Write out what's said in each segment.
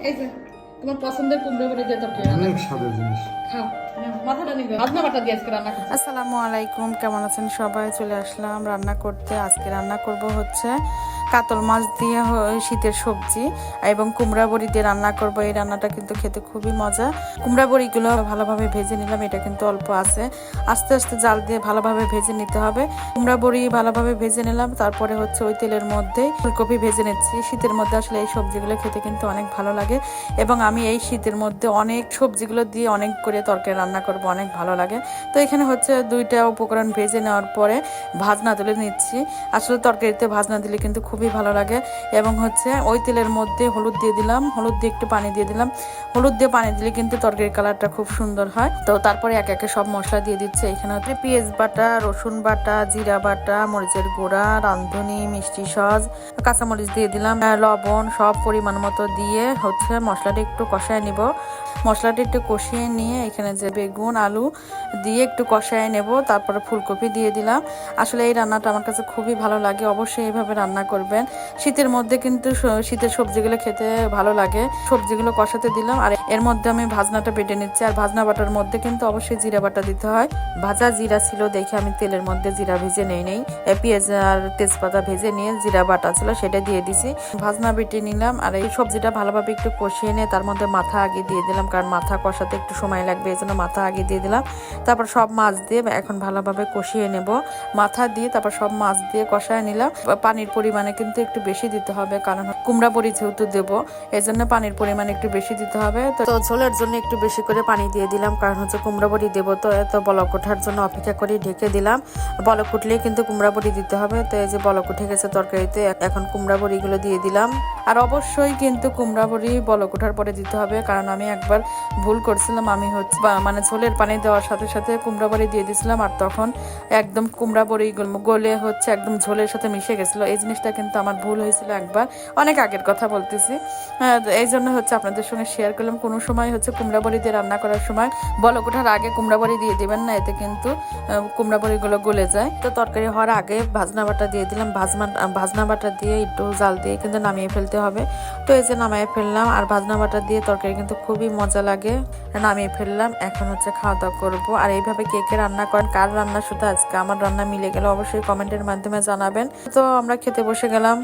এই যে তোমার পছন্দের কুমড়ো বড়ি দিয়ে তরকারি অনেক স্বাদের জিনিস। খাও আসসালামু আলাইকুম কেমন আছেন সবাই? চলে আসলাম রান্না করতে। আজকে রান্না করব হচ্ছে কাতল মাছ দিয়ে শীতের সবজি, এবং কুমড়া বড়ি দিয়ে রান্না করব। এই রান্নাটা কিন্তু খেতে খুবই মজা। কুমড়া বড়িগুলো ভালোভাবে ভেজে নিলাম, এটা কিন্তু অল্প আছে। আস্তে আস্তে জাল দিয়ে ভালোভাবে ভেজে নিতে হবে। কুমড়া বড়ি ভালোভাবে ভেজে নিলাম, তারপরে হচ্ছে ওই তেলের মধ্যে ফুলকপি ভেজে নিচ্ছি। শীতের মধ্যে আসলে এই সবজিগুলো খেতে কিন্তু অনেক ভালো লাগে, এবং আমি এই শীতের মধ্যে অনেক সবজিগুলো দিয়ে অনেক করে তরকারি রান্না করব, অনেক ভালো লাগে। তো এখানে হচ্ছে দুইটা উপকরণ ভেজে নেওয়ার পরে ভাজনা তুলে নিচ্ছি। আসলে তরকারিতে ভাজনা দিলে কিন্তু খুবই ভালো লাগে। এবং হচ্ছে ওই তেলের মধ্যে হলুদ দিয়ে দিলাম, হলুদ দিয়ে একটু পানি দিয়ে দিলাম। হলুদ দিয়ে পানি দিলে কিন্তু তরকারির কালারটা খুব সুন্দর হয়। তো তারপরে এক একে সব মশলা দিয়ে দিচ্ছে। এখানে হচ্ছে পেঁয়াজ বাটা, রসুন বাটা, জিরা বাটা, মরিচের গুঁড়া, রাঁধুনি, মিষ্টি সস, কাঁচামরিচ দিয়ে দিলাম লবণ সব পরিমাণ মতো দিয়ে হচ্ছে মশলাটা একটু কষায় নিব। মশলাটা একটু কষিয়ে নিয়ে এখানে যে বেগুন, আলু দিয়ে একটু কষায় নেব। তারপরে ফুলকপি দিয়ে দিলাম। আসলে এই রান্নাটা আমার কাছে খুবই ভালো লাগে। অবশ্যই এইভাবে রান্না করবেন। শীতের মধ্যে কিন্তু শীতের সবজিগুলো খেতে ভালো লাগে। সবজিগুলো কষাতে দিলাম, আর এর মধ্যে আমি ভাজনাটা বেটে নিচ্ছি। আর ভাজনা বাটার মধ্যে কিন্তু অবশ্যই জিরা বাটা দিতে হয়। ভাজা জিরা ছিল দেখে আমি তেলের মধ্যে জিরা ভেজে নেই নেই পেঁয়াজ আর তেজপাতা ভেজে নিয়ে জিরা বাটা ছিল সেটা দিয়ে দিছি। ভাজনা বেটে নিলাম, আর এই সবজিটা ভালোভাবে একটু কষিয়ে নিয়ে তার মধ্যে মাথা আগে দিয়ে দিলাম, কারণ মাথা কষাতে একটু সময় লাগবে, এই জন্য মাথা আগে দিয়ে দিলাম। তারপর সব মাছ দিয়ে এখন ভালোভাবে কষিয়ে নেব। মাথা দিয়ে তারপর সব মাছ দিয়ে কষায় নিলাম। পানির পরিমাণে কিন্তু একটু বেশি দিতে হবে, কারণ কুমড়া বড়ি যেহেতু দেবো এই জন্য পানির পরিমাণ একটু বেশি দিতে হবে। তো ঝোলের জন্য একটু বেশি করে পানি দিয়ে দিলাম, কারণ হচ্ছে কুমড়া বড়ি দেবো, তো এত বলক ওঠার জন্য অপেক্ষা করে ঢেকে দিলাম। বলক উঠলেই কিন্তু কুমড়া বড়ি দিতে হবে, তো এই যে বলক উঠে গেছে তরকারিতে, এখন কুমড়া বড়িগুলো দিয়ে দিলাম। আর অবশ্যই কিন্তু কুমড়া বড়ি বলক ওঠার পরে দিতে হবে, কারণ আমি একবার ভুল করছিলাম, আমি হচ্ছে মানে ঝোলের পানি দেওয়ার সাথে সাথে কুমড়া বড়ি দিয়ে দিয়েছিলাম, আর তখন একদম কুমড়া বড়ি গলে হচ্ছে একদম ঝোলের সাথে মিশে গেছিল। এই জিনিসটা কিন্তু আমার ভুল হয়েছিল একবার। অনেক আগের কথা বলতেছি। হ্যাঁ, এই জন্য হচ্ছে আপনাদের সঙ্গে শেয়ার করলাম। কোনো সময় হচ্ছে কুমড়া বড়ি দিয়ে রান্না করার সময় বলক ওঠার আগে কুমড়া বড়ি দিয়ে দেবেন না এতে কিন্তু কুমড়া বড়িগুলো গলে যায়। তো তরকারি হওয়ার আগে ভাজনা বাটা দিয়ে দিলাম। ভাজনা ভাজনা বাটা দিয়ে একটু জাল দিয়ে কিন্তু নামিয়ে ফেলতে হবে। তো এই যে নামিয়ে ফেললাম, আর ভাজনা বাটা দিয়ে তরকারি কিন্তু খুবই মজা লাগে। নামিয়ে ফেললাম, এখন হচ্ছে খাওয়া দাওয়া করব। আর এইভাবে কে কে রান্না করেন, কার রান্না শুধু আজকে আমার রান্না মিলে গেলে অবশ্যই কমেন্টের মাধ্যমে জানাবেন। তো আমরা খেতে বসে গেলাম।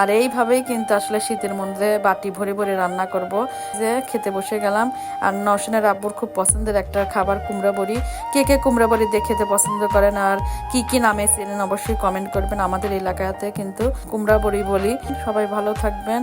আর এইভাবেই কিন্তু আসলে শীতের মধ্যে বাটি ভরে ভরে রান্না করব। যে খেতে বসে গেলাম। আর নওশিনের আব্বুর খুব পছন্দের একটা খাবার কুমড়া বড়ি। কে কে কুমড়া বড়ি দিয়ে খেতে পছন্দ করেন, আর কি কি নামে চেনেন অবশ্যই কমেন্ট করবেন। আমাদের এলাকাতে কিন্তু কুমড়া বড়ি বলি। সবাই ভালো থাকবেন।